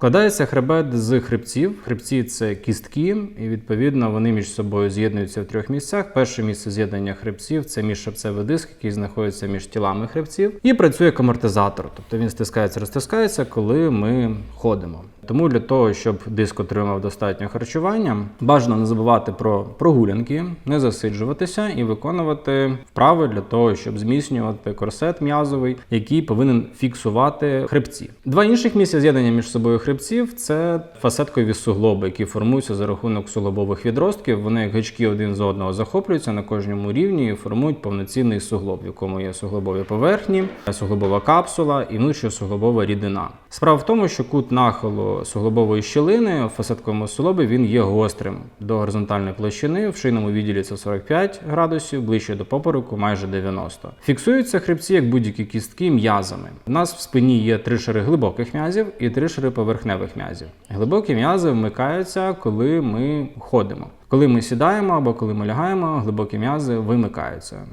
Складається хребет з хребців. Хребці це кістки, і відповідно вони між собою з'єднуються в трьох місцях. Перше місце з'єднання хребців це міжшипцевий диск, який знаходиться між тілами хребців, і працює як амортизатор, тобто він стискається, розтискається, коли ми ходимо. Тому для того, щоб диск отримав достатньо харчування, бажано не забувати про прогулянки, не засиджуватися і виконувати вправи для того, щоб зміцнювати корсет м'язовий, який повинен фіксувати хребці. Два інших місця з'єднання між собою хребців це фасеткові суглоби, які формуються за рахунок суглобових відростків. Вони як гачки один з одного захоплюються на кожному рівні і формують повноцінний суглоб, в якому є суглобові поверхні, суглобова капсула і внутрішньосуглобова рідина. Справа в тому, що кут нахилу суглобової щілини в фасетковому суглобі він є гострим до горизонтальної площини. В шийному відділі це 45 градусів, ближче до попереку майже 90. Фіксуються хребці як будь-які кістки м'язами. У нас в спині є три шари глибоких м'язів і три шари поверхневих м'язів. Глибокі м'язи вмикаються, коли ми ходимо. Коли ми сідаємо або коли ми лягаємо, глибокі м'язи вимикаються.